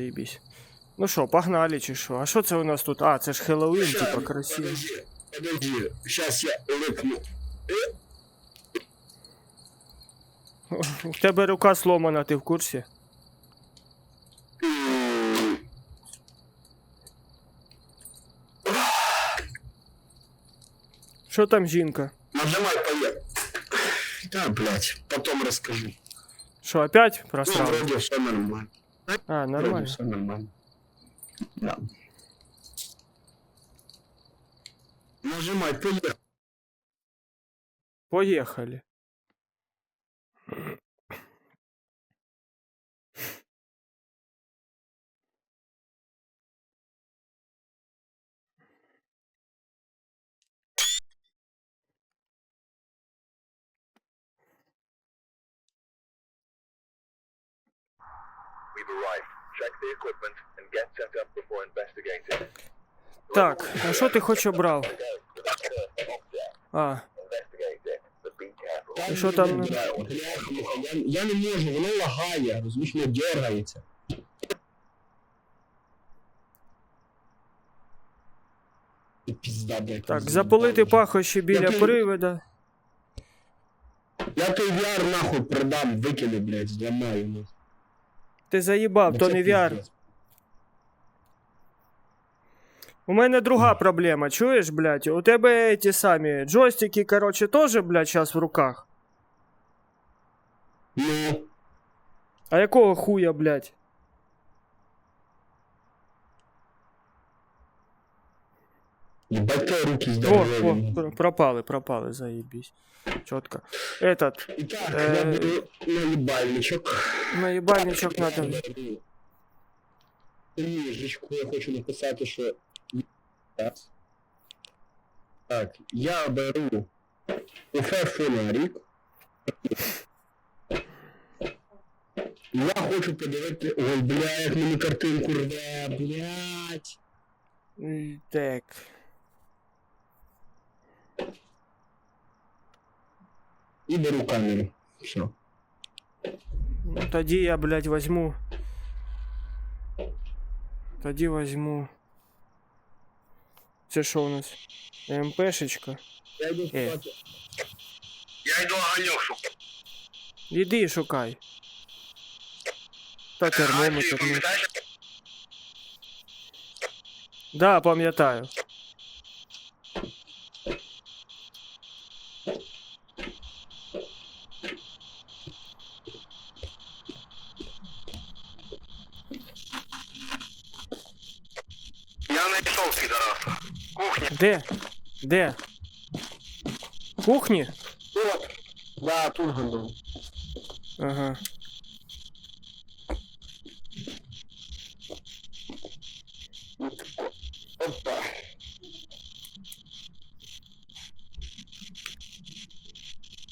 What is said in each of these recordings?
заїбісь. Ну що, погнали чи що? А що це у нас тут? А, це ж Хеллоуін, типа красиво. Подожди, подожди, сейчас я лыкну. У тебе рука сломана, ти в курсі? Що там жінка? Нажимай поехали. Да, блядь, потом расскажу. Що, опять Ну, просрав? вроде все нормально. А, нормально. все нормально. Да. Нажимай, поехали. Поїхали. We've arrived. Check the equipment and get set up before investigating. Так, а що ти хоч обрав? А, Investigate it, but be careful. І що там? Я, я не можу, воно лагає, розумієш, воно дергається. Пізда, блядь. так, запалити пахощі біля привида. Я той VR нахуй продам, викину, блядь, зламаю. Ну. Ти заїбав, то не VR. У мене друга проблема, чуєш, блядь? У тебе ті самі джойстики, короче, теж, блядь, сейчас в руках. Ну, А якого хуя, блядь? Ебать твої руки О, здорові. о, пр- пропали, пропали, заебись. Четко. Этот, І так, Е, я беру наїбальничок. наїбальничок надо. Книжечку, я хочу написати, що... Так, я беру Уфе фонарик. Я хочу подивити... Ой, бля, як мені картинку рве, блядь. Так. І беру камеру. Все. Ну, тоді я, блядь, возьму. Тоді возьму. Це що у нас? МПшечка. Я йду Е. спати. Я йду огоньок шукати. Іди шукай. Та термометр. ну. Да, пам'ятаю. Кухня. Де? Де? В Кухні? Тут. Да, тут гондон. Ага. Опа.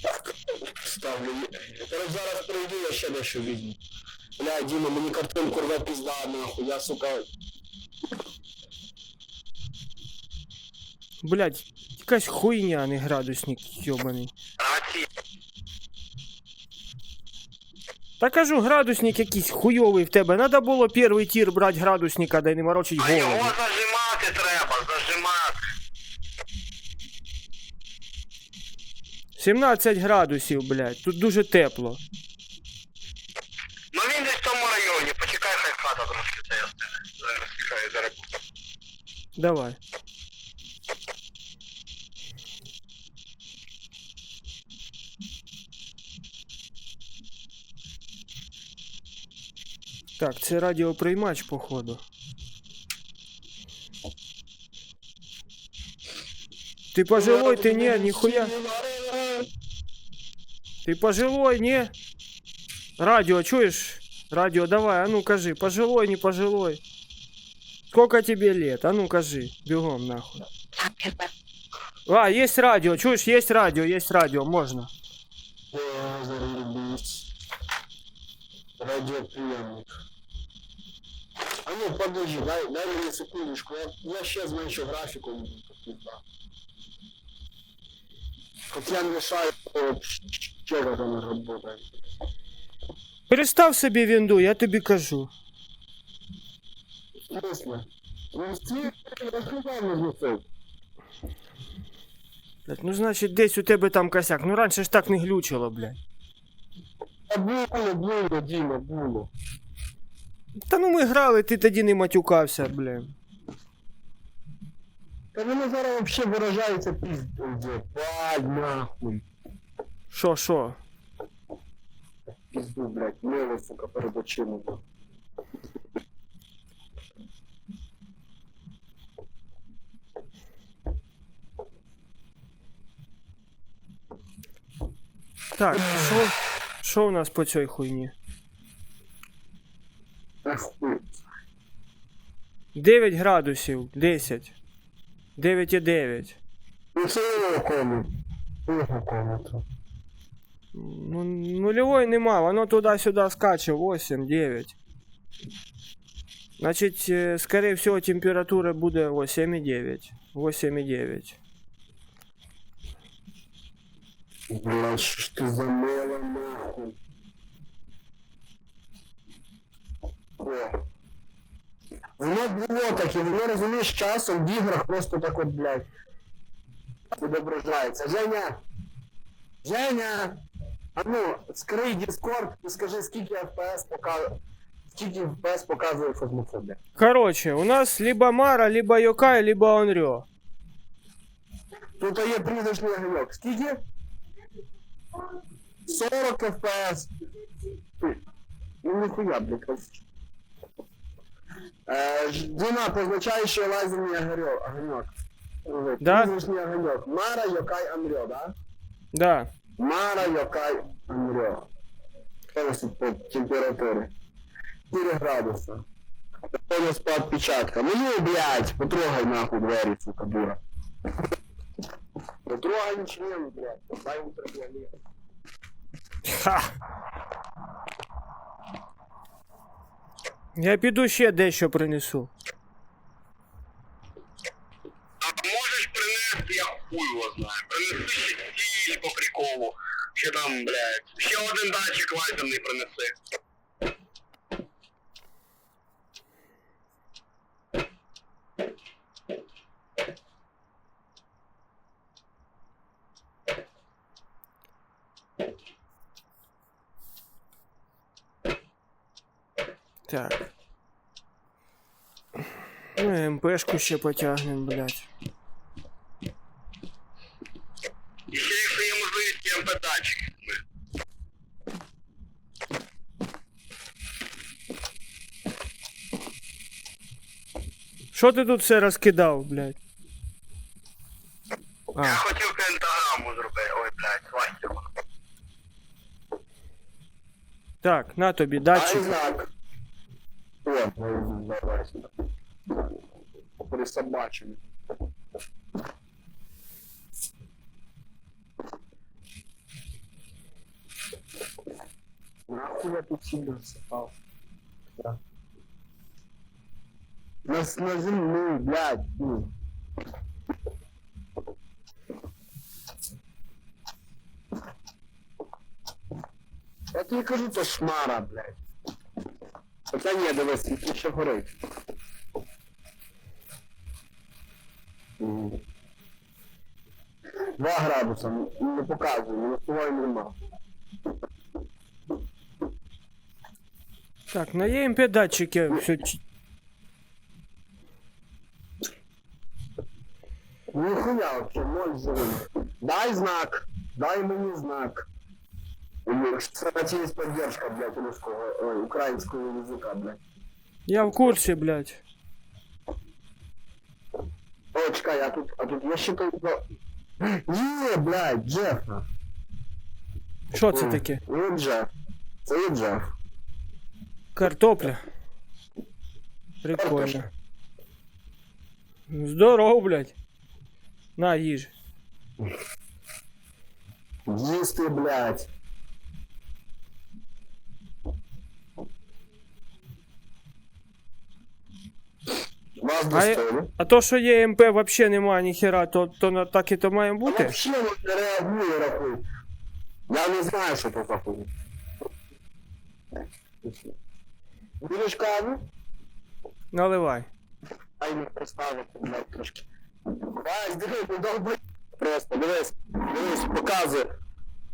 Так, ставлю. Зараз прийду, я ще дещо візьму. Бля, Діма, мені картинку рве пізда, нахуй, я, сука, Блядь, якась хуйня, а не градусник йобаний. Та кажу, градусник якийсь хуйовий в тебе. Надо було перший тір брати градусника, да й не морочить А його голову. зажимати треба, зажимати. 17 градусів, блядь, тут дуже тепло. Ну він десь в тому районі. Почекай, хай хата трошки це. Зараз чекаю, зараз. Давай. Так, це радіоприймач, походу. Ти пожилой, ти не, ніхуя. Ти пожилой, не? Радио, чуешь? Радио, давай, а ну кажи, пожилой, не пожилой. Сколько тебе лет? А ну кажи, бегом нахуй. А, есть радио, чуешь, есть радио, есть радио, можно. Я зарубись. Радіоприйомник. А ну, подожди, дай, дай мені секундочку, я, я ще зменшу графіку. От я мешаю, що там работает. Перестав собі вінду, я тобі кажу. смысле? Ну, всі розказали це. Блядь, ну значить десь у тебе там косяк. Ну раніше ж так не глючило, блядь. Та було, було, Діма, було. Та ну ми грали, ти тоді не матюкався, блядь. Та вони зараз взагалі виражаються пізду. Пай, нахуй. Що, що? Пізду, блядь, мило, сука, перед очима. Так, що? Що у нас по цій хуйні? Ах, хуй. 9 градусів, 10. 9,9. Ну. Ну, нульової нема, воно туди-сюди скаче 8, 9. Значить, скорее всего, температура буде 8,9. 8,9. Блядь, що ж ти за мило, нахуй. Воно було таке, воно розумієш, часом в іграх просто так от, блядь, відображається. Женя! Женя! А ну, скрий Discord і скажи, скільки FPS показує, скільки FPS показує фазмофобія. Короче, у нас либо Мара, либо Йокай, либо Онрyo. Тут є прізвищний огоньок. Скільки? 40 FPS. Ну ніхуя, блядь, Е, Діма, позначаючи лазерний огорьок. огоньок. Е, Да? Прізвищний огоньок. Мара Йокай Анрьо, да? Да. Мара Йокай. Що у по температурі? 4 градуса. У нас по. Ну, ну, блядь, потрогай нахуй двері, сука, дура. Потрогай член, блядь, дай ультрафиолет. Ха. Я піду ще дещо принесу. А можеш принести, я хуй його знаю. Принеси ще стіль по приколу. Ще там, блядь. Ще один датчик лазерний принеси. Так. МПшку ще потягнем, блядь. Ще якщо є можливість МП датчик. Що ти тут все розкидав, блядь? Я А, хотів пентаграму зробити. Ой, блядь, свастику. так, на тобі датчик. знак. О, давай Нахуй я тут сюда сыпал. Да. На, на землю, блядь, ну. Я тобі кажу, то шмара, блядь. Хоча ні, дивись, світло ще горить. Мгм. Два градуса, не показую, не впливаю нема. Так, на ЕМП датчике все. Ніхуя вообще, ноль зеленых. Дай знак, дай мені знак. Кстати, есть поддержка, блядь, русского, ой, украинского языка, блядь. Я в курсі, блядь. О, чекай, а тут, а тут я ще тут... Не, блядь, Джефф. Що це таке? Це Джефф. Це є Джефф. Картопля. Прикольно. Здоров, блядь. На, їж. Їсти, блядь. Вас А, достойно. а то, що є МП вообще немає ніхера, то, то на- так і то має бути. вообще вот не реагує, рахуй. Я не знаю, що це за. Будеш каву? Наливай. Ай не представити, блядь, трошки. Вась, дивись, ну довбий. Просто, дивись, дивись, показує.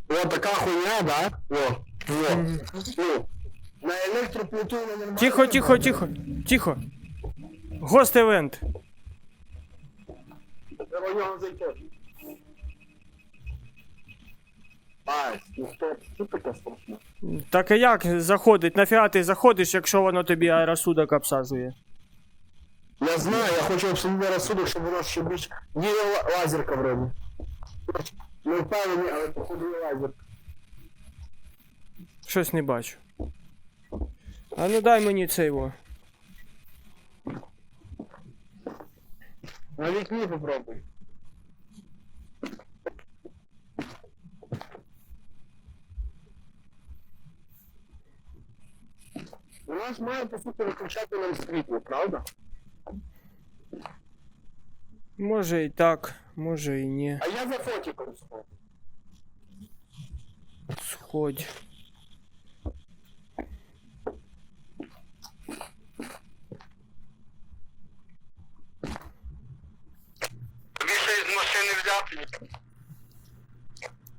О, така хуйня, да? О, о. Ну, на електроплиту на нормально. Тихо, тихо, тихо, тихо. Гост евент. Треба в зайти. Ну таке страшно? Так а як заходить? Нафіга ти заходиш, якщо воно тобі аеросудок обсаджує? Я знаю, я хочу абсолютно розсудок, щоб воно ще більш... Є ла- лазерка вроді. Не впевнений, але походу є лазерка. Щось не бачу. А ну дай мені цей во. На вікні попробуй. У нас має по суті виключати нам світло, правда? Може і так, може і ні. А я за фотиком сходу. Сходь.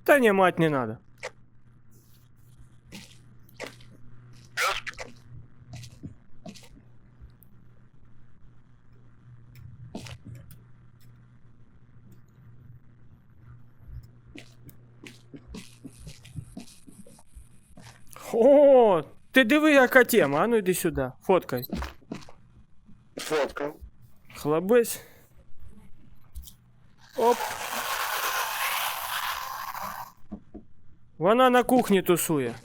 Та ні, мать не надо. О, ти диви, яка тема. А ну йди сюди. Фоткай. Фотка. Хлабись. Оп. Вона на кухні тусує.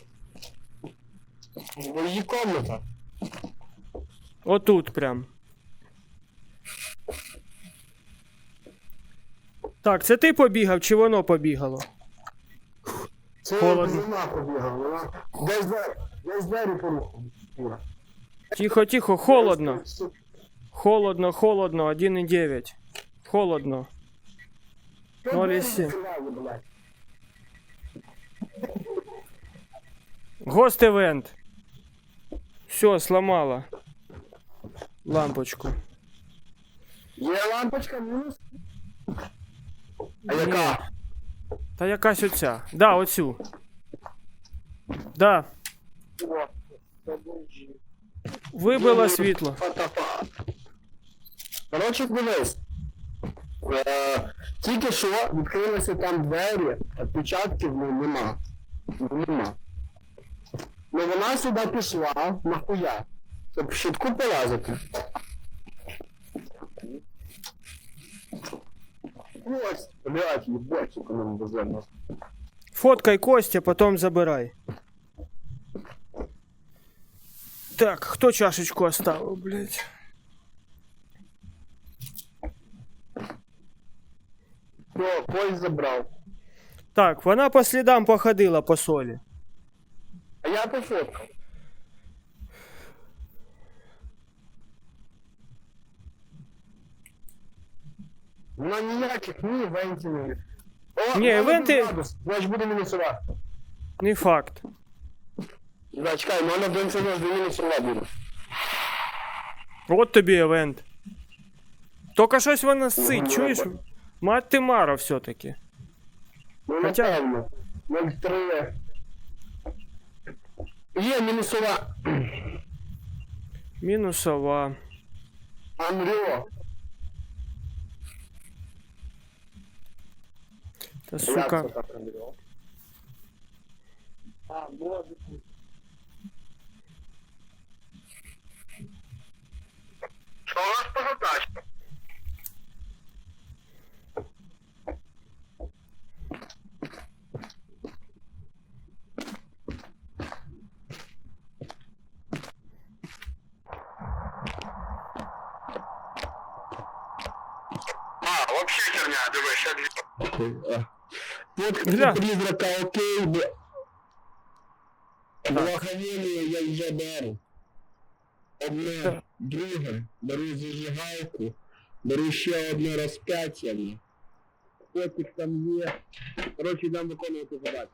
Ну, Її комната. Отут прям. Так, це ти побігав чи воно побігало? Це Холодно. вона побігала, вона десь двері, десь двері порухнула. Тихо, тихо, холодно. Холодно, холодно, 1,9. Холодно. 0,7. Гост event. Все, сломала. Лампочку. Є лампочка мінус? А яка? Та якась оця. Да, оцю. Да. О, це бомжі. Вибило світло. Фотоапарат. Коротше, дивись. Е, тільки що відкрилися там двері, відпечатків ну, нема. Ну, нема. Ну вона сюди пішла, нахуя? Щоб в щитку полазити. Ось, блядь, їбать, сука, нам везе нас. Фоткай Костя, потом забирай. Так, хто чашечку оставив, блядь? Все, поїзд забрав. Так, вона по слідам походила по солі. А я пофоткав. Вона ніяких ні івентів не. О, Ні, вона івенти- один градус, Значить буде мінусова. Не факт. Да, чекай, мене один це до мінусова буде. От тобі евент. Тільки щось вона сить, Ну, чуєш? ладно. Мать ти Мара все-таки. Ну, Хоча- напевно. 0,3. Є мінусова. Мінусова. Анріо. Та Як сука. це так Анріо? А, боже. Що у нас по задачі? Вообще херня, диви, ще дві. Гля. призрака, окей, бо... Благовіння я вже беру. Одне, друге, беру зажигалку, беру ще одне розп'яття. мені. Фотик там є. Коротше, йдемо виконувати задачу.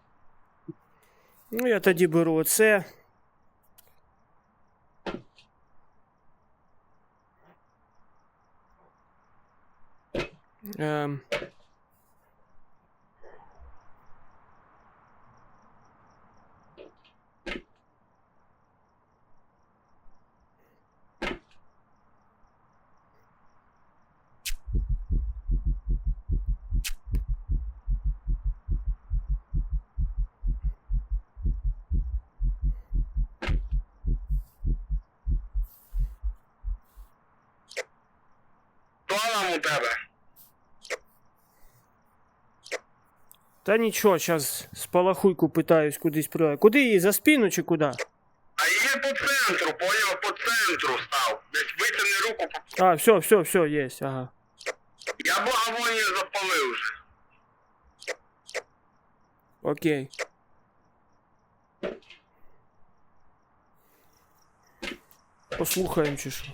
Ну я тоді беру оце. Um, Та нічого, зараз спалахуйку питаюсь кудись про. Куди її? За спину чи куди? А її по центру, поняв, по центру став. Десь витягни руку, по- А, все, все, все, є, ага. я благовоння запалив вже. Окей. Послухаємо чи що.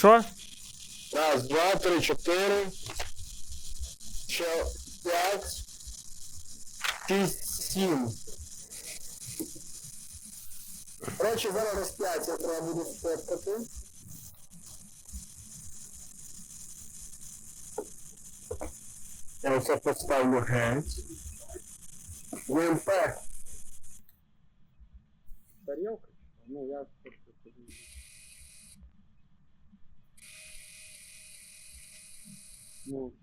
Що? Раз, два, три, чотири. Ще п'ять. Шість, сім. Коротше, зараз розп'яття треба буде сфоткати. Я оце поставлю геть. ВМП. Тарілка? Ну, я просто собі.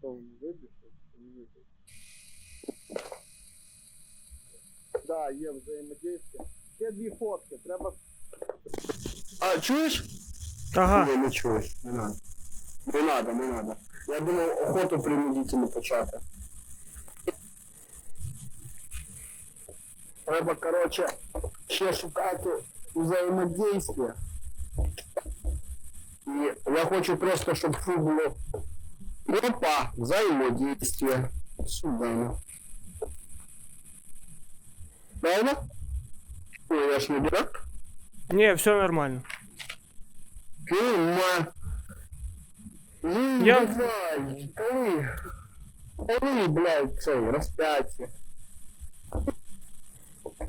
Вибіг, то не вибіг. Да, є взаємодействие. Ще дві фотки, треба. А, чуєш? Ага. Ні, не чуєш, не надо. Не надо, не надо. Я думав, охоту принудительно почати. Треба, короче, ще шукати взаємодействие. І я хочу просто, щоб фу було. Опа, взаимодействие. Сюда. ну. Правильно? Ой, я ж не дурак. Ні, все нормально. Кума. Ну, Я- давай, коли? Коли, блядь, цей, розп'яття.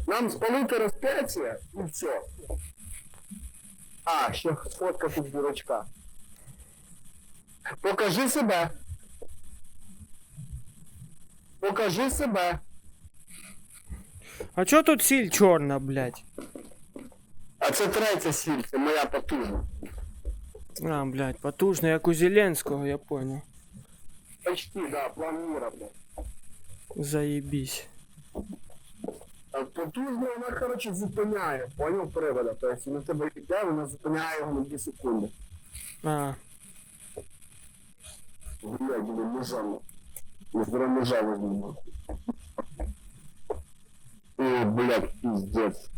Нам спалити розп'яття і все. А, ще фотка тут дурачка. Покажи себе. Покажи себе. А чо тут сіль чорна, блядь? А це третя сіль, це моя потужна. А, блядь, потужно, як у Зеленського, я понял. Почти, да, план мира, блядь. Заєбісь. А потужно вона, коротше, зупиняє, поняв привода. Тобто на тебе йде, вона зупиняє його на 2 секунди. А, Блин, ножа. Я зараз ножа возьму. О, блядь, пиздец.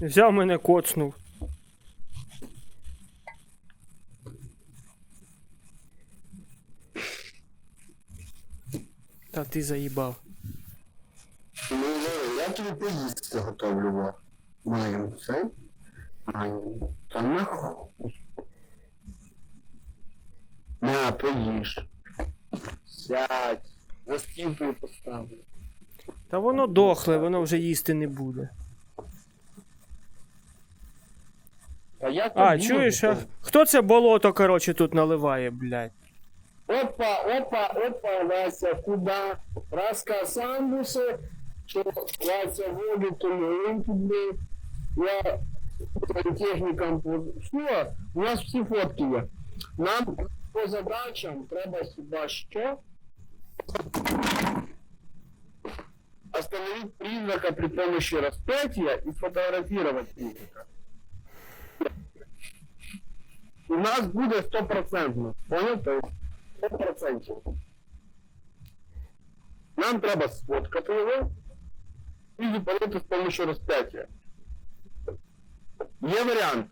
взяв мене коцнув. Та ти заїбав. Ну, ну, я тобі поїсти готовлю. Маємо це. Та нахуй. На, поїж. Сядь. За стінкою поставлю. Та воно дохле, воно вже їсти не буде. А я А, тобі чуєш, а? Хто це болото, короче, тут наливає, блядь? Опа, опа, опа, Вася, куда? Раска самбуси, що Вася воду, то маленьку, блин. Я технікам по... У нас всі фотки є. Нам по задачам треба хіба що остановить призрака при помощи распятия и сфотографировать призрака. У нас буде стопроцентно. Понял? 100%. Нам треба сфоткати його і запалити з помощью розп'яття. Є варіант.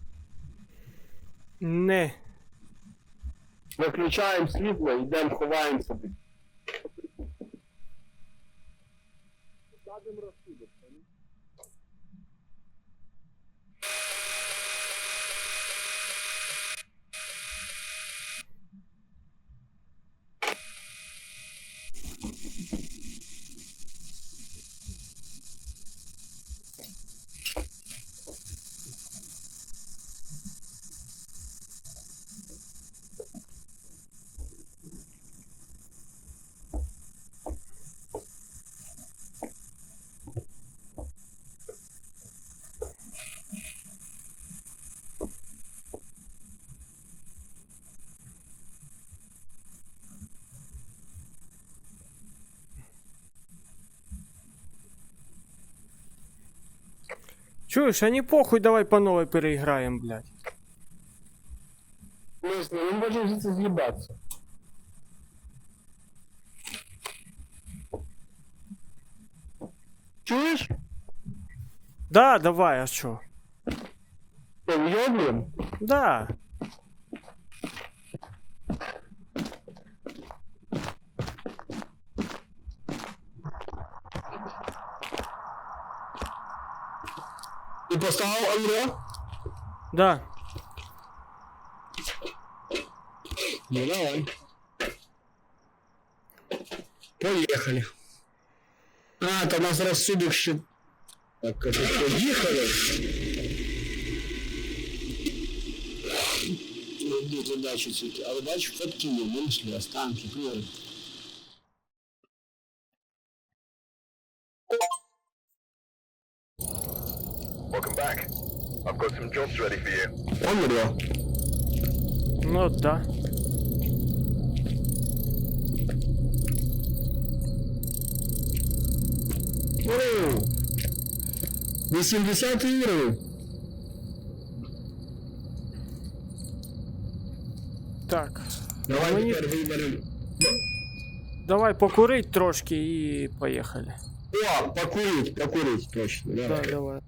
Не. Виключаємо світло, йдемо, ховаємося. Чуєш, а не похуй, давай по новой переиграем, блядь. Мысли, мы можем здесь съебаться. Чуешь? Да, давай, а чё? Въеблен? Да. Ты поставил Андре? Да. Ну давай. Поехали. А, то у нас рассудок ще... Так, это поїхали. Ну, де задачі ці? Але бачу, фотки є, вийшли, останки, пріори. got some jobs ready for you. Андре. Ну да. О, 80 уровень. Так. Давай Мені- тепер виберемо. Давай покурить трошки і поїхали. О, покурить, покурить, точно. Да, Давай. давай.